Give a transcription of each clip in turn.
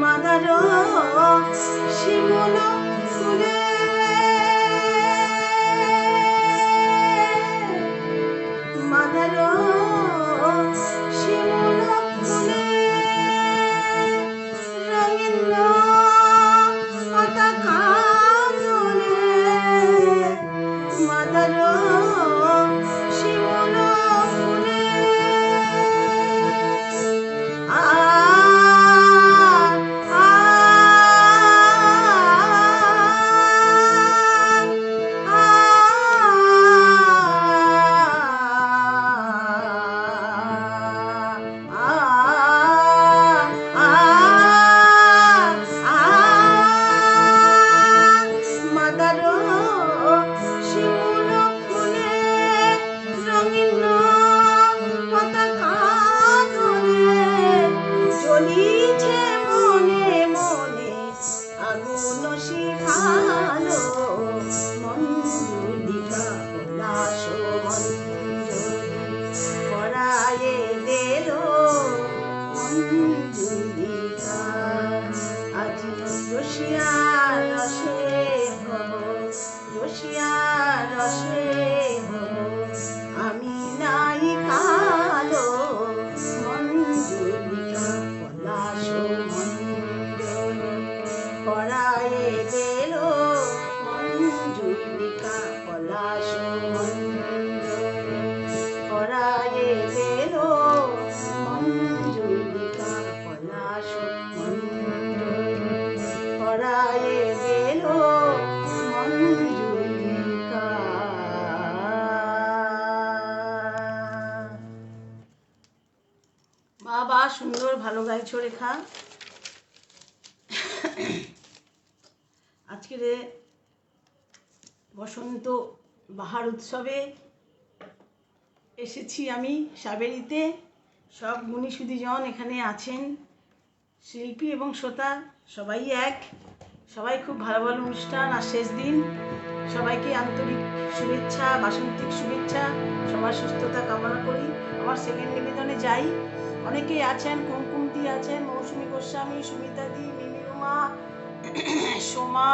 Madaro, Shimuna, Sule. It's রেখা আজকের বসন্ত বাহার উৎসবে এসেছি আমি সাবেরিতে। সব গুণী এখানে আছেন। শিল্পী এবং শ্রোতা সবাই এক। সবাই খুব ভালো ভালো অনুষ্ঠান আর শেষ দিন। সবাইকে আন্তরিক শুভেচ্ছা, বাসন্তিক শুভেচ্ছা। সবার সুস্থতা কামনা করি। আমার সেকেন্ড নিবেদনে যাই। অনেকেই আছেন কুমকুমদি আছেন মৌসুমী গোস্বামী, সুমিতা দি মিমিরুমা সোমা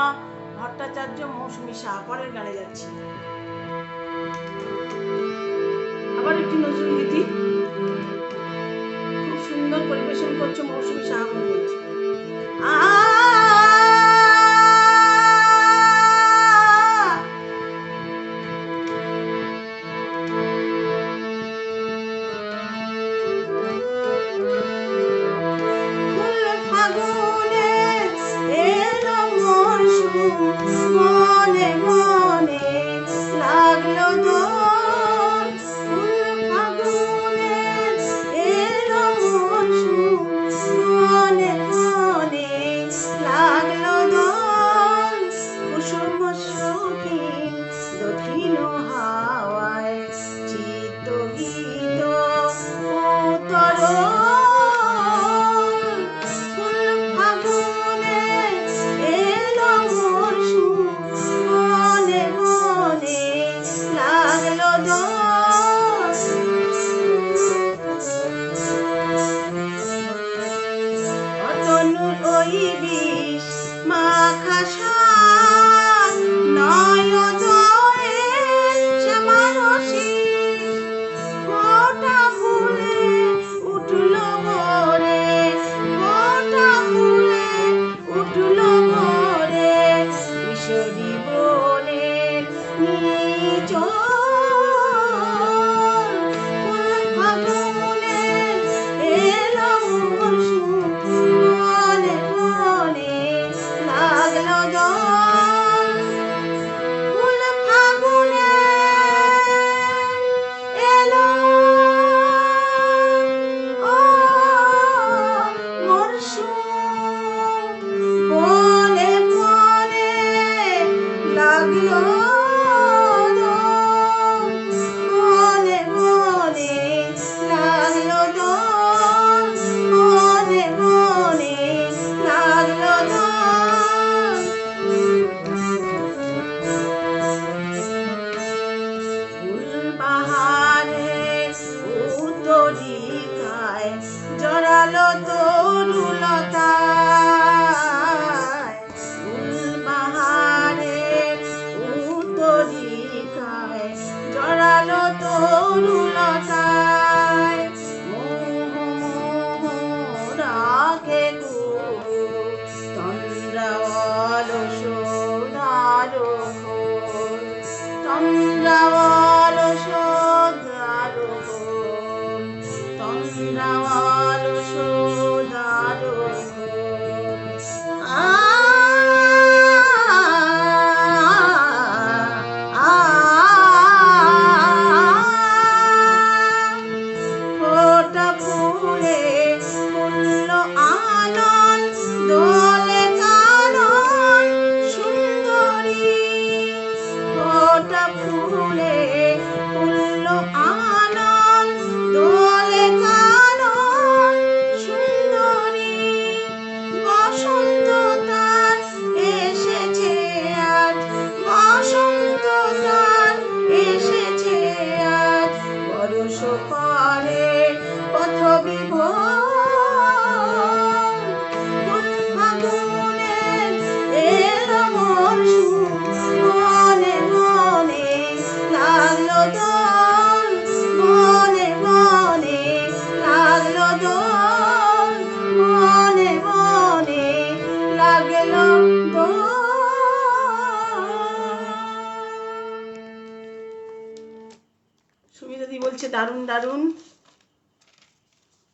ভট্টাচার্য, মৌসুমী শাহ, পরের গানে যাচ্ছি। আবার একটি নজরুল গীতি। Oh.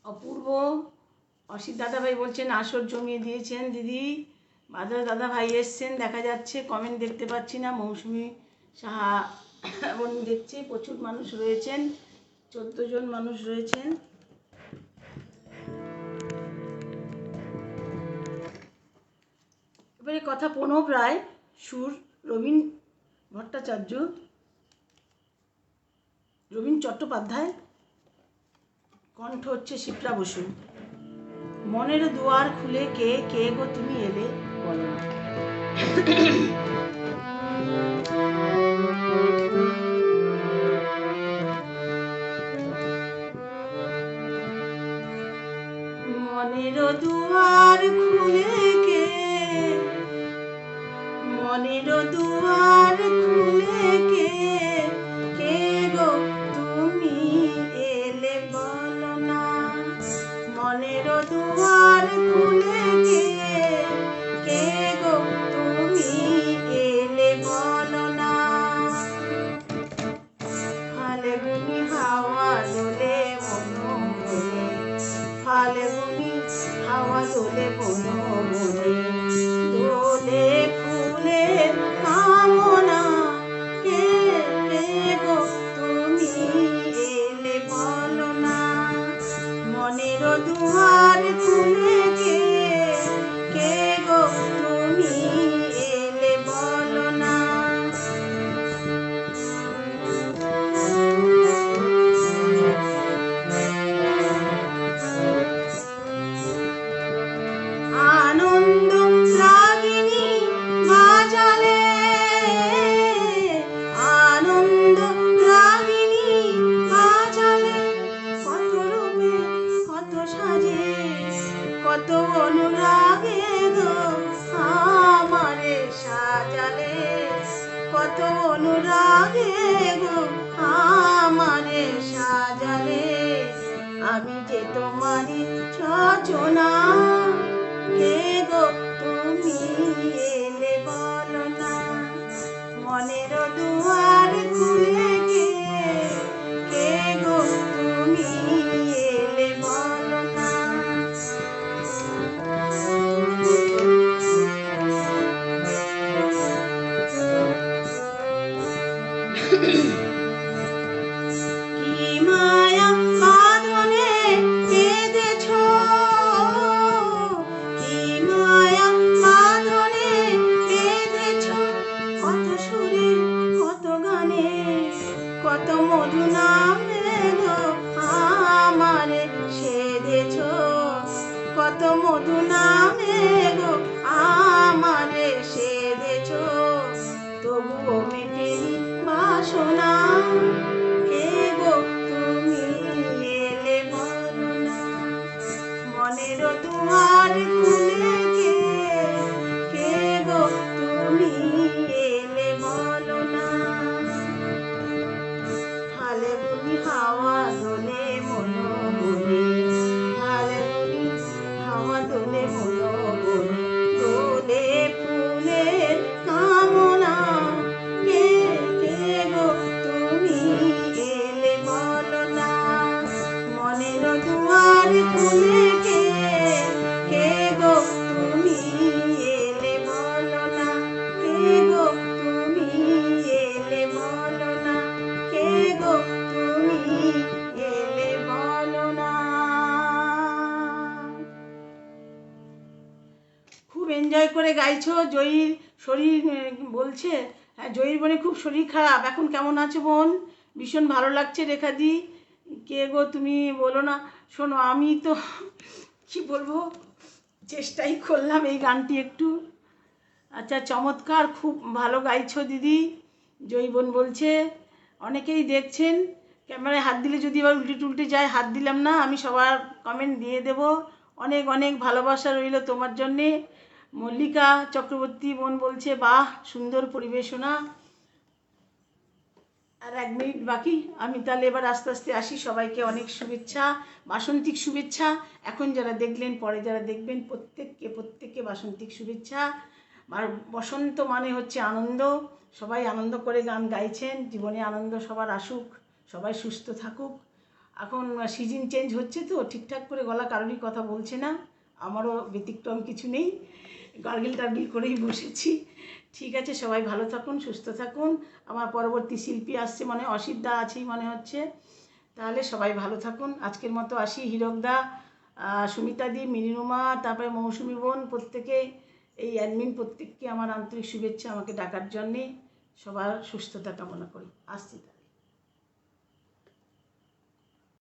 অপূর্ব। অসিত দাদাভাই বলছেন, আসর জমিয়ে দিয়েছেন দিদি। মাদার দাদাভাই এসছেন, দেখা যাচ্ছে কমেন্ট দেখতে পাচ্ছি না। মৌসুমি সাহা এবং দেখছি প্রচুর মানুষ রয়েছেন, চোদ্দ জন মানুষ রয়েছেন। এবারে কথা প্রণব রায়, সুর, রবীন ভট্টাচার্য, রবীন চট্টোপাধ্যায় কণ্ঠ হচ্ছে শিপ্রা বসু। মনের দুয়ার খুলে কে কে গো তুমি এলে বলো না শরীর বলছে হ্যাঁ জয়ীর বোনের খুব শরীর খারাপ। এখন কেমন আছো বোন? ভীষণ ভালো লাগছে রেখাদি কে গো তুমি বলো না। শোনো, আমি তো, কি বলব, চেষ্টাই করলাম এই গানটি একটু। আচ্ছা চমৎকার, খুব ভালো গাইছো দিদি। জৈবন বলছে, অনেকেই দেখছেন, ক্যামেরায় হাত দিলে যদি আবার উল্টে টুলটে যায়, হাত দিলাম না, আমি সবার কমেন্ট দিয়ে দেব। অনেক অনেক ভালোবাসা রইল তোমার জন্যে। মল্লিকা চক্রবর্তী বোন বলছে, বাহ, সুন্দর পরিবেশনা। আর এক মিনিট বাকি, আমি তাহলে এবার আস্তে আস্তে আসি। সবাইকে অনেক শুভেচ্ছা, বাসন্তিক শুভেচ্ছা। এখন যারা দেখলেন, পরে যারা দেখবেন, প্রত্যেককে প্রত্যেককে বাসন্তিক শুভেচ্ছা। আর বসন্ত মানে হচ্ছে আনন্দ। সবাই আনন্দ করে গান গাইছেন, জীবনে আনন্দ সবার আসুক, সবাই সুস্থ থাকুক। এখন সিজন চেঞ্জ হচ্ছে তো, ঠিকঠাক করে গলা কারোরই কথা বলছে না। আমারও ব্যতিক্রম কিছু নেই। গার্গিল টার্গিল করেই বসেছি। ঠিক আছে, সবাই ভালো থাকুন, সুস্থ থাকুন। আমার পরবর্তী শিল্পী আসছে মানে অসিদ্ধা আছেই মনে হচ্ছে। তাহলে সবাই ভালো থাকুন। আজকের মতো আসি হীরকদা সুমিতাদি মিনিরুমা তারপরে মৌসুমি বোন, প্রত্যেকে, এই অ্যাডমিন প্রত্যেককে আমার আন্তরিক শুভেচ্ছা আমাকে ডাকার জন্যে সবার সুস্থতা কামনা করি। আসছি।